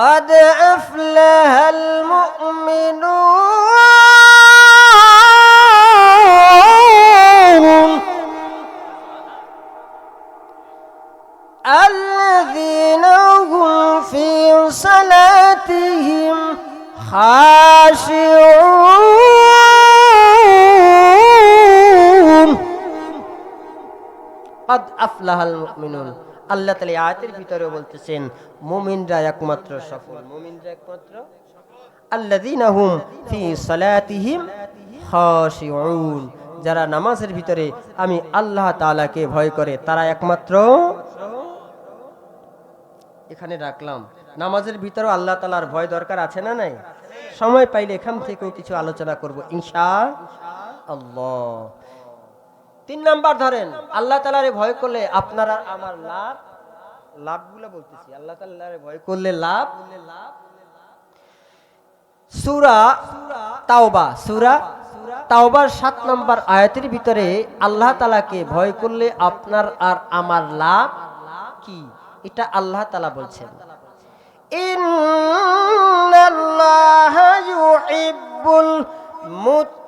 قد أفلح المؤمنون الذين هم في صلاتهم خاشعون. قد أفلح المؤمنون. আল্লাহ তালা আয়াতের ভিতরে বলতেছেন, মুমিনরা একমাত্র সফল। মুমিনরা একমাত্র আল্লাযীনা হুম ফি সালাতিহিম খাশিউন। যারা নামাজের ভিতরে আমি আল্লাহ তাআলাকে ভয় করে, তারা একমাত্র এখানে রাখলাম। নামাজের ভিতরেও আল্লাহ তালার ভয় দরকার আছে না নাই? সময় পাইলে এখান থেকেও কিছু আলোচনা করব, ইনশা আল্লাহ। তিন নাম্বার ধরেন, আল্লাহ তালারে ভয় করলে আপনার আমার লাভ, লাভগুলো বলতেছি। আল্লাহ তালারে ভয় করলে লাভ, সুরা তাওবা, সুরা তাওবার সাত নম্বর আয়াতের ভিতরে আল্লাহ তালাকে ভয় করলে আপনার আর আমার লাভ কি? এটা আল্লাহ তালা বলছেন। ইন্নাল্লাহা ইউহিব্বুল মুত্তাকিন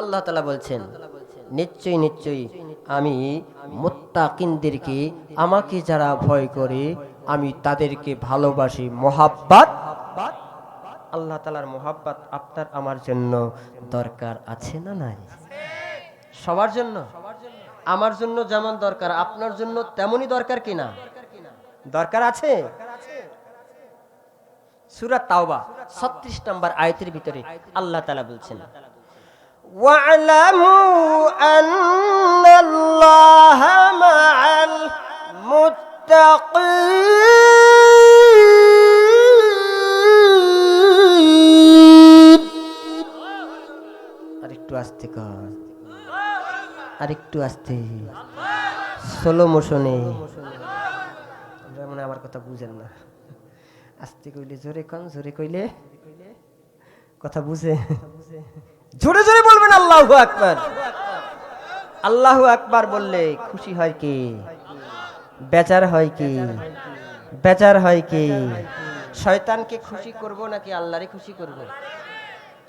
আল্লাহ তালা বলছেন, নিশ্চয়ই নিশ্চয়ই আমি মোত্তাকিনদেরকে, আমাকে যারা ভয় করে, আমি তাদেরকে ভালোবাসি। মোহাব্বাত? আল্লাহ তালার মোহাব্বাত আপনার আমার জন্য দরকার আছে না নাই? সবার জন্য? আমার জন্য যেমন দরকার, আপনার জন্য তেমনই দরকার কিনা দরকার আছে সুরা তাওবা ছত্রিশ নম্বর আয়তের ভিতরে আল্লাহ তালা বলছেন واعلموا أن الله مع المتقين আরেকটু আস্তে কর আরেকটু আস্তে সোলো মোশনে মানে আমার কথা বুঝেন না। আস্তে কইলে জোরে কন, জোরে কইলে কথা বুঝে। জোরে জোরে বলবেন আল্লাহ আকবার। আল্লাহ আকবার বললে খুশি হয় কি? বেচার হয় কি? বেচার হয় কি? শয়তানকে খুশি করব নাকি আল্লাহরে খুশি করব?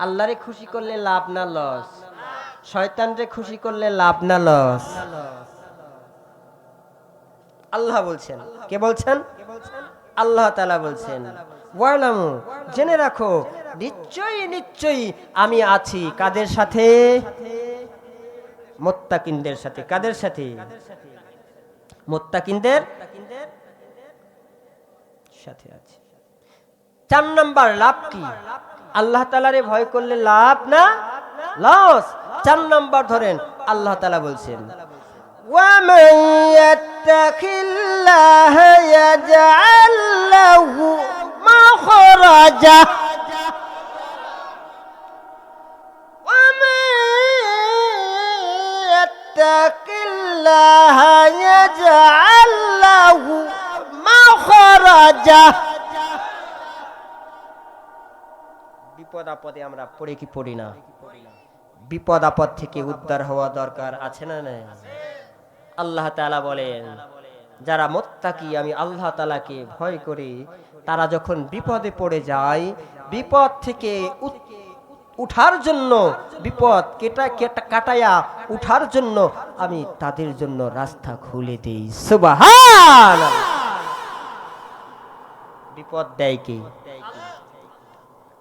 আল্লাহরে খুশি করলে লাভ না লস? শয়তানরে খুশি করলে লাভ না লস? আল্লাহ বলছেন। কে বলছেন? আল্লাহ তালা বলছেন, ওয়ালামু, জেনে রাখো, নিশ্চয়ই নিশ্চয়ই আমি আছি কাদের সাথে? মোত্তাকিনদের সাথে, কাদের সাথে? মোত্তাকিনদের সাথে আছে। চার নাম্বার লাভ কি? আল্লাহ তালারে ভয় করলে লাভ না? লস চার নাম্বার ধরেন, আল্লাহ তালা বলছেন ومن يتق الله يجعل له مخرجا ومن يتق الله يجعل له مخرجا বিপদ আপদে আমরা পড়ে কি পড়ি না বিপদ আপদ থেকে উদ্ধার হওয়া দরকার আছে না নাই আল্লাহ তালা বলেন, যারা মোত্তাকি, আমি আল্লাহ তালাকে ভয় করি। তারা যখন বিপদে পড়ে যায়, বিপদ থেকে উঠার জন্য, বিপদ কেটা কেটা, কাটায়া উঠার জন্য আমি তাদের জন্য রাস্তা খুলে দিই। সুবাহান বিপদ দেয় কি?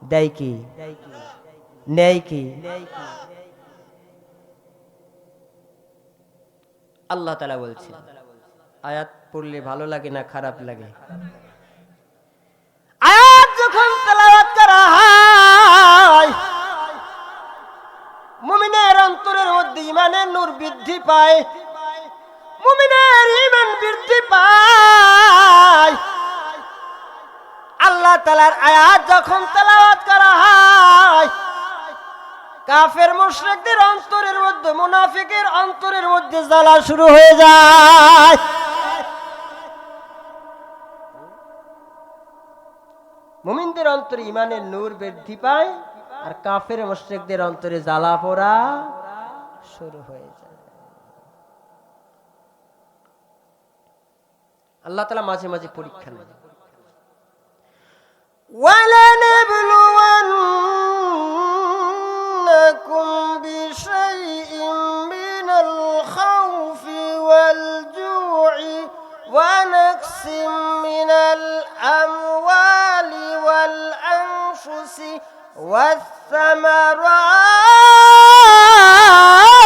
দেয় কি? নেয় কি? আল্লাহ তালা বলছে আয়াত পড়লে ভালো লাগে না খারাপ লাগে? আয়াত যখন করা হয়, মুমিনের অন্তরের মধ্যে ইমানের নূর বৃদ্ধি পায়, মুমিনের ইমান বৃদ্ধি পায়। আল্লাহ তালার আয়াত যখন তেলাওয়াত করা হয় কাফের মুশ্রেকদের অন্তরের মধ্যে, মুনাফিকের অন্তরের মধ্যে জ্বালা শুরু হয়ে যায়। মুমিনদের অন্তরে ইমানের নূর বৃদ্ধি পায় আর কাফের মুশ্রেকদের অন্তরে জ্বালা পড়া শুরু হয়ে যায়। আল্লাহ তালা মাঝে মাঝে পরীক্ষা নেন। نفس من الأموال والأنفس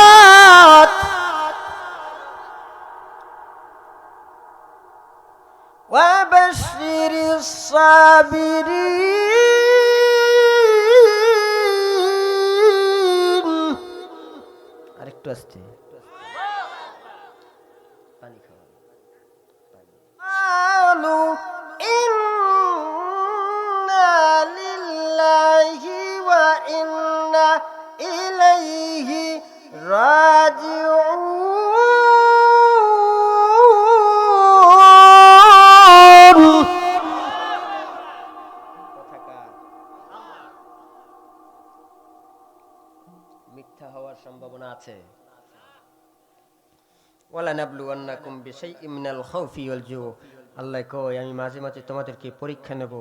والثمرات وبشر الصابرين عرفتوا أستي قالوا إنا لله وإنا إليه راجعون মিথ্যা হওয়ার সম্ভাবনা আছে ওয়ালা নাবলুয়ান্নাকুম বিশাইইম মিনাল খাউফি ওয়াল জু আল্লাহ কয় আমি মাঝে মাঝে তোমাদেরকে পরীক্ষা নেব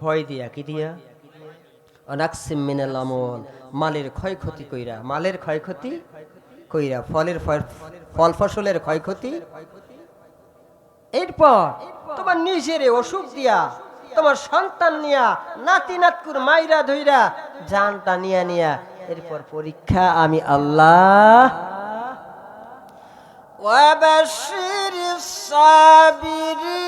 ভয় দিয়া কি দিয়া অনাকসিম মিনাল আমল মালের ক্ষয়ক্ষতি কইরা মালের ক্ষয়ক্ষতি কইরা ফলের ফ- ফল ফসলের ক্ষয়ক্ষতি এরপর তোমার নিজের অসুখ দিয়া তোমার সন্তান নিয়া নাতি নাতকুর মাইরা ধইরা জানটা নিয়া নিয়া এরপর পরীক্ষা আমি আল্লাহ وبشر الصابرين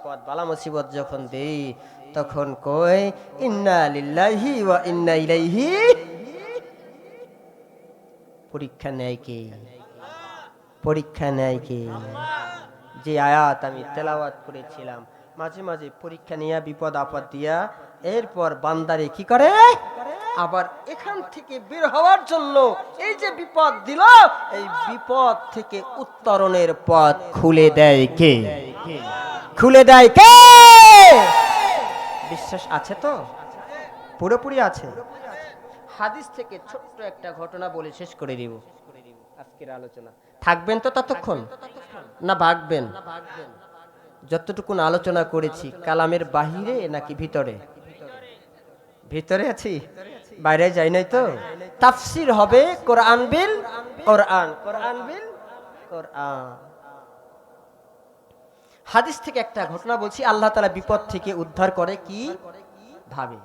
আপদ বালা মুসিবত যখন দেই, তখন কই ইন্না লিল্লাহি ওয়া ইন্না ইলাইহি পরীক্ষা নেয় কে? পরীক্ষা নেয় কে? যে আয়াত আমি তেলাওয়াত করেছিলাম, মাঝে মাঝে পরীক্ষা নিয়ে, বিপদ আপদ দিয়া, এরপর বান্দারে কি করে? আবার এখান থেকে বের হওয়ার জন্য এই যে বিপদ দিল, এই বিপদ থেকে উত্তরণের পথ খুলে দেয় কে? খুলে দেয় কে? বিশ্বাস আছে তো? পুরোপুরি আছে। হাদিস থেকে ছোট্ট একটা ঘটনা বলে শেষ করে দিব। আজকের আলোচনা। থাকবেন তো ততক্ষণ? না ভাগবেন? যতটুকুন আলোচনা করেছি কালামের বাহিরে নাকি ভিতরে? ভিতরে আছি। বাইরে যাই নাই তো? তাফসির হবে কোরআন বিল কোরআন কোরআন বিল কোরআন। হাদিস থেকে একটা ঘটনা বলছি, আল্লাহ তালা বিপদ থেকে উদ্ধার করে কি? ভাবে।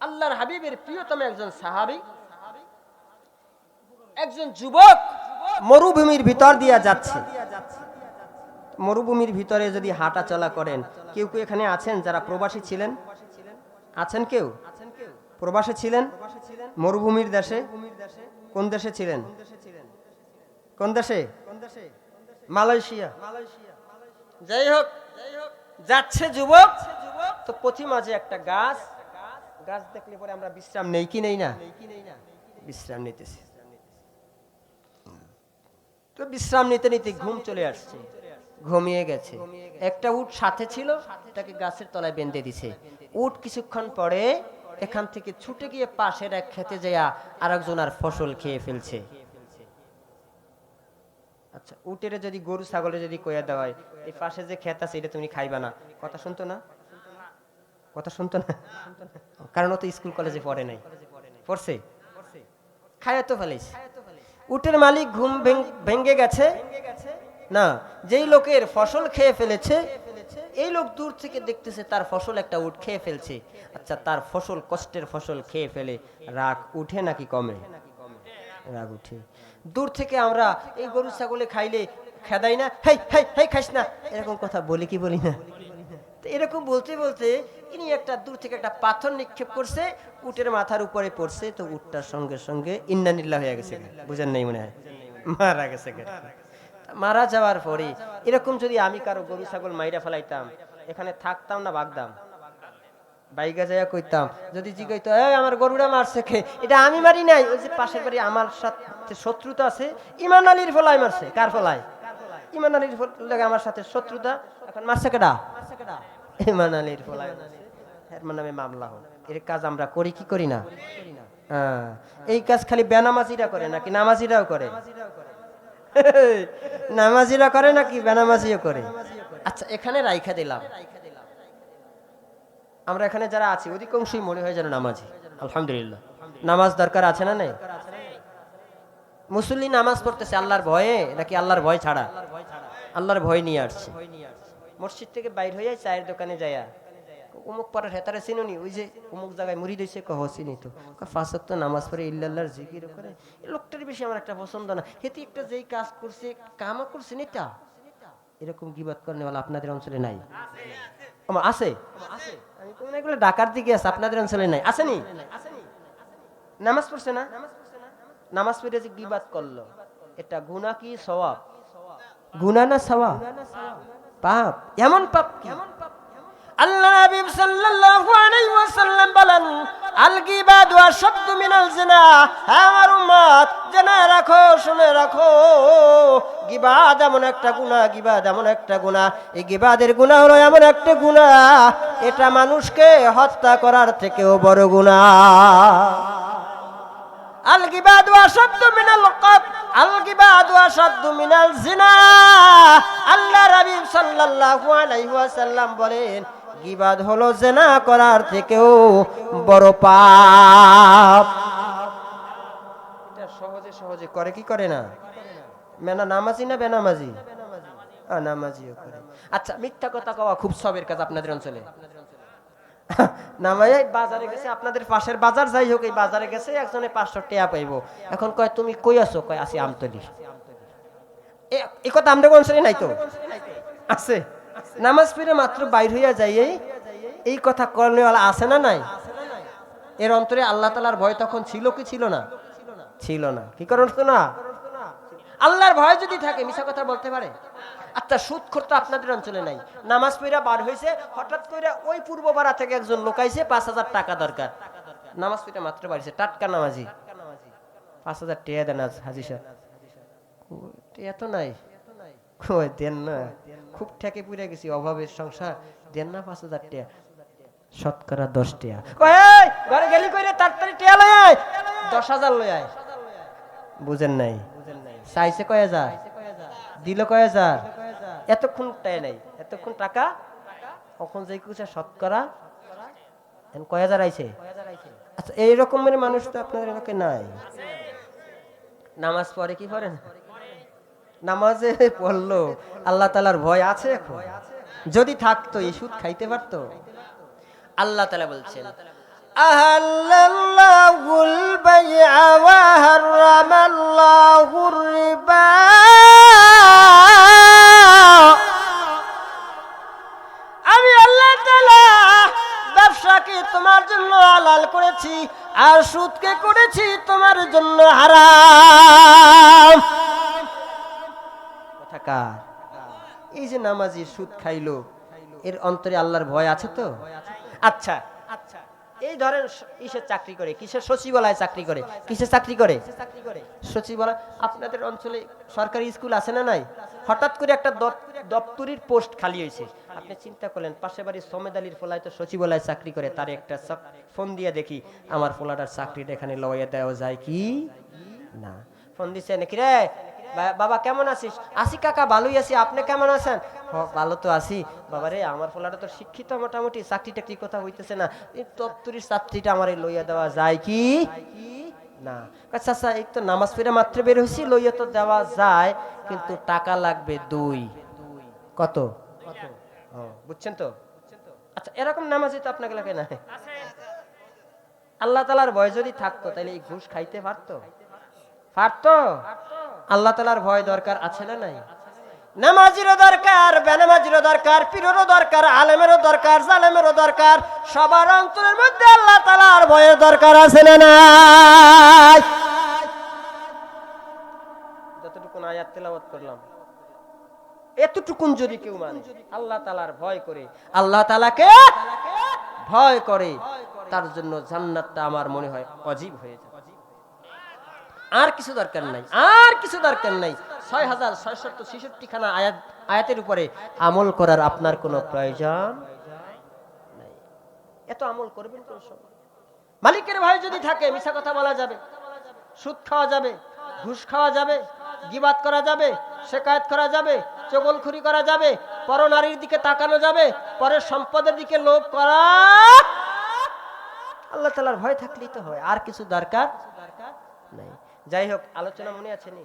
আল্লাহর হাবিবের প্রিয়তম একজন সাহাবি, একজন যুবক মরুভূমির ভিতর দিয়া যাচ্ছে। মরুভূমির ভিতরে যদি হাঁটা চলা করেন, কেউ কেউ এখানে আছেন যারা প্রবাসী ছিলেন? আছেন কেউ? প্রবাসী ছিলেন? মরুভূমির দেশে? কোন দেশে ছিলেন? কোন দেশে কোন দেশে? মালয়েশিয়া। যাই হোক যাচ্ছে যুবক। তো পথি মাঝে একটা গাছ। গাছ দেখলে পরে আমরা বিশ্রাম নেই কি নেই না? বিশ্রাম নিতেছি। তো বিশ্রাম নিতে নিতে ঘুম চলে আসছে। ঘুমিয়ে গেছে। একটা উট সাথে ছিল তাকে গাছের তলায় বেঁধে দিছে। উট কিছুক্ষণ পরে এখান থেকে ছুটে গিয়ে পাশের এক খেতে যাইয়া আরেকজন আর ফসল খেয়ে ফেলছে। আচ্ছা উটের যদি গরু, ছাগলে যদি কইয়া দেওয়া হয়, এই পাশে যে ক্ষেত আছে, এটা তুমি খাইবা না? কথা শুনতো না? কথা শুনতো না? কারণ তো স্কুল, কলেজে পড়ে নাই। পড়ছে? খায়া তো ফেলেছে উটের মালিক ঘুম ভেঙ্গে গেছে। না, যেই লোকের ফসল খেয়ে ফেলেছে, এই লোক দূর থেকে দেখতেছে তার ফসল একটা উট খেয়ে ফেলছে। আচ্ছা তার ফসল, কষ্টের ফসল খেয়ে ফেলে। রাগ উঠে নাকি কমে? রাগ উঠে। দূর থেকে আমরা এই গরু, ছাগলে খাইলে খেদাই না। হেই হেই হেই, খাইস না। এরকম কথা বলি কি বলি না? এরকম বলতে বলতে ইনি একটা দূর থেকে একটা পাথর নিক্ষেপ করছে, উটের মাথার উপরে পড়ছে, তো উটটার সঙ্গে সঙ্গে ইন্নানিল্লা হয়ে গেছে বুঝেন নাই মনে হয়? মারা গেছে মারা যাওয়ার পরে, এরকম যদি আমি কারও গরু, ছাগল মাইরা ফেলাইতাম, এখানে থাকতাম না বাগদাম বাইকা যাইয়া কইতাম, যদি জিগাইতো, এই আমার গরুরা মারছে কে? এটা আমি মারি নাই, ওই যে পাশের বাড়ি আমার সাথে শত্রুতা আছে, ইমান আলীর ফলাই মারছে, কার ফলাই ইমান আলীর লাগে আমার সাথে শত্রুতা, এখন মারছে কেডা? ইমান আলীর ফলাই এর নামে মামলা হল এর কাজ আমরা করি কি করি না? হ্যাঁ এই কাজ খালি বেনামাজিরা করে নাকি নামাজিরাও করে? নামাজিরা করে নাকি বেনামাজিও করে? আচ্ছা এখানে রাইখা দিলাম। আমরা এখানে যারা আছি, অধিকাংশই মনে হয় যেন নামাজি। আলহামদুলিল্লাহ। নামাজ দরকার আছে না নেই? মুসল্লি নামাজ পড়তেছে, আল্লাহর ভয়ে, নাকি আল্লাহর ভয় ছাড়া? আল্লাহর ভয় নিয়ে আসছে। মসজিদ থেকে বাইর হয়ে চায়ের দোকানে যায়া অমুক পাড়ার হেতারে চিনুনি, ওই যে অমুক জায়গায় মুড়ি দিয়েছে কহ, চিনি তো। ফাঁসক তো নামাজ পড়ে ইল্লাল্লাহর জিকির করে। লোকটার বেশি আমার একটা পছন্দ না। হেতে একটা যেই কাজ করছে, কামা করছে এটা এরকম গিবাদ করেন আপনাদের অঞ্চলে নাই? আমার আছে? হয় এগুলো ঢাকার দিকে আছে, আপনাদের অঞ্চলে নাই। আসেনি নামাজ পড়ছে না? নামাজ পড়ে যে গিবাদ করল। এটা গুনা কি সওয়াব? গুনা না সওয়াব? পাপ। এমন পাপ কি? আল্লাহ নবী সাল্লাল্লাহু আলাইহি ওয়াসাল্লাম বলেন আল গিবাদ ওয়া শাদ্দু মিনাল জিনা। হ্যাঁ আমার উম্মত জেনে রাখো, শুনে রাখো। গিবাদ এমন একটা গুনাহ গিবাদ এমন একটা গুনাহ এই গিবাদের গুনাহ হলো এমন একটা গুনাহ এটা মানুষকে হত্যা করার থেকেও বড় গুনাহ আল গিবাদ আসাদ্দু মিনাল কত আল গিবাদ আসাদ্দু মিনাল জিনা। আল্লাহ রাবিব সাল্লাল্লাহু আলাইহি ওয়াসাল্লাম বলেন গিবাদ হলো জেনা করার থেকেও বড় পাপ। এটা সহজে সহজে করে, কি করে না? মেনা নামাজি না বেনামাজি? নামাজিও করে। আচ্ছা মিথ্যা কথা কওয়া খুব সবের কাজ আপনাদের অঞ্চলে। নামাই বাজারে গেছে, আপনাদের পাশের বাজার, যাই হোক, এই বাজারে গেছে, একজনে পাঁচশো টেয়া পাইবো। এখন কয়, তুমি কই আছো? কয়, আসি আমতলি। এ- কথা আমরা অঞ্চলে নাই তো? আছে? নামাজ পড়ে মাত্র বাইর হইয়া যাই এই কথা করনেওয়ালা আছে না নাই? এর অন্তরে আল্লাহ তালার ভয় তখন ছিল কি ছিল না? ছিল না। কি কারণ না? আল্লাহর ভয় যদি থাকে মিশা কথা বলতে পারে? আচ্ছা সুদ তো আপনাদের অঞ্চলে নাই। নামাজ পড়া বার হয়েছে হঠাৎ করে ওই পূর্ব পাড়া থেকে একজন লোকাইছে পাঁচ হাজার টাকা দরকার। নামাজ পড়া মাত্র বাড়িছে টাটকা নামাজি। পাঁচ হাজার টিয়া দেন হাজি সাহেব। টিয়া তো নাই। কই দেন না। খুব ঠেকে পুড়ে গেছি, অভাবের সংসার। দেন না পাঁচ হাজার টিয়া। শতকরা দশ টিয়া। কই ঘরে গেলি কইরে, তাড়াতাড়ি টিয়া লই আয়। দশ হাজার লই আয়। বুঝেন নাই। চাইছে কয় হাজার? দিল কয় হাজার? এতক্ষণ টাই নাই। এতক্ষণ টাকা? কখন যে কুচা শতকরা? কয় হাজার আইছে? আচ্ছা এই রকমের মানুষ তো আপনাদের এলাকায় নাই। নামাজ পড়ে কি করেন নামাজে পড়ল, আল্লাহ তালার ভয় আছে এখন? যদি থাকতো, এই সুদ খাইতে পারতো? আল্লাহ তালা বলছেন আহাল্লাহুল বাইআ ওয়া হারামাল্লাহুর রিবা। আমি আল্লাহ তাআলা ব্যবসাকে তোমার জন্য আলাল করেছি, আর সুদকে করেছি তোমার জন্য হারা কার? এই যে নামাজি সুদ খাইলো, এর অন্তরে আল্লাহর ভয় আছে তো? আচ্ছা আচ্ছা এই ধরেন কিসের চাকরি করে? কিসের সচিবালয়ে চাকরি করে? কিসের চাকরি করে? সচিবালয়, আপনাদের অঞ্চলে সরকারি স্কুল আছে না নাই? হঠাৎ করে একটা দপ- দপ্তরির পোস্ট খালি হয়েছে। আপনি চিন্তা করলেন পাশে বাড়ির সমেদ আলীর ফলায় তো সচিবালয়ে চাকরি করে, তার একটা ফোন দিয়ে দেখি, আমার ফোলাটার চাকরিটা এখানে লইয়া দেওয়া যায় কি? না। ফোন দিচ্ছে নাকি রে? বাবা কেমন আছিস? আসি কাকা ভালোই আছি। আপনি কেমন আছেন? হ ভালো তো আছি। বাবা রে আমার ফোলাটা তো শিক্ষিত মোটামুটি চাকরি টাকরি কথা হইতেছে না। এই তত্তরির চাকরিটা আমার লইয়া দেওয়া যায় কি? না। আচ্ছা আচ্ছা এই তো নামাজ পড়ে মাত্র বের হয়েছি লইয়া তো দেওয়া যায় কিন্তু টাকা লাগবে দুই। কত? ও, বুঝছেন তো? আচ্ছা এরকম নামাজই তো আপনাকে লাগে না। আল্লাহ তালার ভয় যদি থাকতো তাহলে এই ঘুষ খাইতে পারতো? পারতো? আল্লাহ তালার ভয় দরকার আছে না নাই? নামাজিরও দরকার, বেনামাজিরও দরকার, পীরেরও দরকার, আলেমেরও দরকার, জালেমেরও দরকার, সবার অন্তরের মধ্যে আল্লাহ তালার ভয়ের দরকার আছে না নাই? করলাম, এতটুকুন যদি কেউ মানে আল্লাহ তালার ভয় করে, আল্লাহ তালাকে ভয় করে, তার জন্য জান্নাতটা আমার মনে হয় অজীব হয়ে যায়। আর কিছু দরকার নাই, আর কিছু দরকার নাই। ছয় হাজার ছয়শত ছেষট্টি খানা আয়াত, আয়াতের উপরে আমল করার আপনার কোনো প্রয়োজন নাই। এত আমল করবেন কোন সময়? মালিকের ভয় যদি থাকে মিশা কথা বলা যাবে, সুদ খাওয়া যাবে, ঘুষ খাওয়া যাবে গিবাত করা যাবে, শেকায়ত করা যাবে, চগলখুরি করা যাবে, পরনারীর দিকে তাকানো যাবে, পরের সম্পদের দিকে লোভ করা, আল্লাহ তালার ভয় থাকলেই তো হয়, আর কিছু দরকার যাই হোক আলোচনা মনে আছে নি?